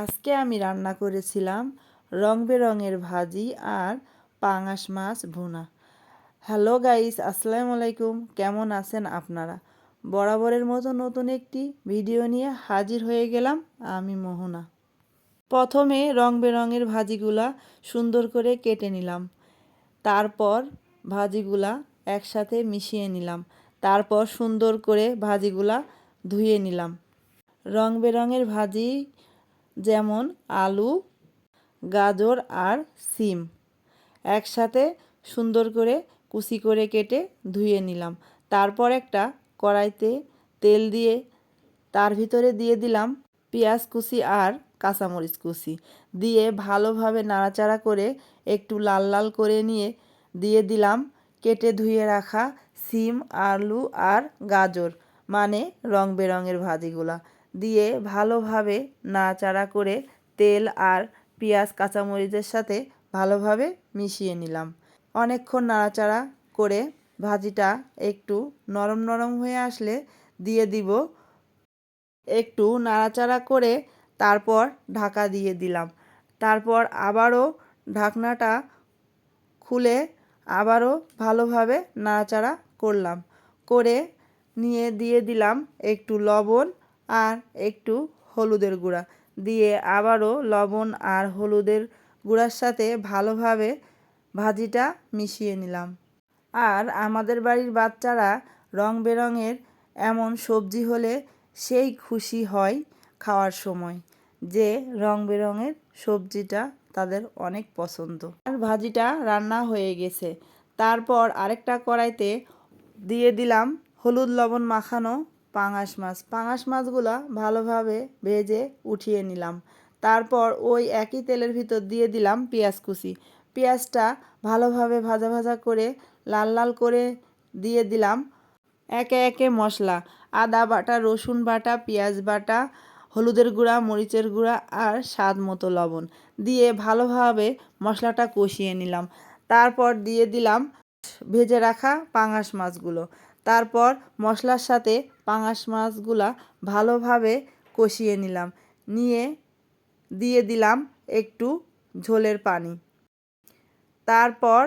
আজকে আমি রান্না করেছিলাম রং বেরঙের ভাজি আর পাঙাশ মাছ ভুনা। হ্যালো গাইস, আসসালামু আলাইকুম। কেমন আছেন আপনারা? বরাবরের মতো নতুন একটি ভিডিও নিয়ে হাজির হয়ে গেলাম আমি, মোহনা। প্রথমে রং বেরঙের ভাজিগুলা সুন্দর করে কেটে নিলাম। তারপর ভাজিগুলা একসাথে মিশিয়ে নিলাম। তারপর সুন্দর করে ভাজিগুলা ধুয়ে নিলাম। রং বেরঙের ভাজি যেমন আলু, গাজর আর সিম। একসাথে সুন্দর করে কুচি করে কেটে ধুয়ে নিলাম। তারপর একটা কড়াইতে তেল দিয়ে তার ভিতরে দিয়ে দিলাম পেঁয়াজ কুচি আর কাঁচামরিচ কুচি। দিয়ে ভালোভাবে নাড়াচাড়া করে একটু লাল লাল করে নিয়ে দিয়ে দিলাম কেটে ধুয়ে রাখা সিম, আলু আর গাজর মানে রং বেরঙের ভাজিগুলা। দিয়ে ভালোভাবে নাড়াচাড়া করে তেল আর পেঁয়াজ, কাঁচামরিচের সাথে ভালোভাবে মিশিয়ে নিলাম। অনেকক্ষণ নাড়াচাড়া করে ভাজিটা একটু নরম নরম হয়ে আসলে দিয়ে দিব। একটু নাড়াচাড়া করে তারপর ঢাকা দিয়ে দিলাম। তারপর আবারও ঢাকনাটা খুলে আবারও ভালোভাবে নাড়াচাড়া করলাম। করে নিয়ে দিয়ে দিলাম একটু লবণ আর একটু হলুদের গুঁড়া। দিয়ে আবারও লবণ আর হলুদের গুঁড়ার সাথে ভালোভাবে ভাজিটা মিশিয়ে নিলাম। আর আমাদের বাড়ির বাচ্চারা রং বেরঙের এমন সবজি হলে সেই খুশি হয় খাওয়ার সময়, যে রং বেরঙের সবজিটা তাদের অনেক পছন্দ। আর ভাজিটা রান্না হয়ে গেছে। তারপর আরেকটা কড়াইতে দিয়ে দিলাম হলুদ লবণ মাখানো পাঙাশ মাছ। পাঙাশ মাছগুলো ভালোভাবে ভেজে উঠিয়ে নিলাম। তারপর ওই একই তেলের ভিতর দিয়ে দিলাম পেঁয়াজ কুচি। পেঁয়াজটা ভালোভাবে ভাজা ভাজা করে লাল লাল করে দিয়ে দিলাম একে একে মশলা। আদা বাটা, রসুন বাটা, পেঁয়াজ বাটা, হলুদের গুঁড়া, মরিচের গুঁড়া আর স্বাদ মতো লবণ দিয়ে ভালোভাবে মশলাটা কষিয়ে নিলাম। তারপর দিয়ে দিলাম ভেজে রাখা পাঙাশ মাছগুলো। তারপর মশলার সাথে পাঙাশ মাছগুলা ভালোভাবে কষিয়ে নিলাম। নিয়ে দিয়ে দিলাম একটু ঝোলের পানি। তারপর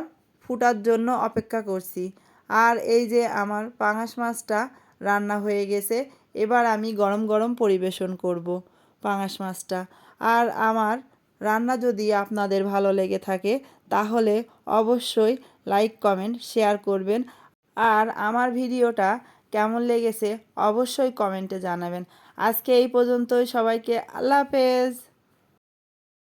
ফুটার জন্য অপেক্ষা করছি। আর এই যে আমার পাঙাশ মাছটা রান্না হয়ে গেছে, এবার আমি গরম গরম পরিবেশন করব পাঙাশ মাছটা। আর আমার রান্না যদি আপনাদের ভালো লেগে থাকে, তাহলে অবশ্যই লাইক কমেন্ট শেয়ার করবেন। আর আমার ভিডিওটা কেমন লেগেছে অবশ্যই কমেন্টে জানাবেন। আজকে এই পর্যন্তই সবাইকে আল্লাহ হাফেজ।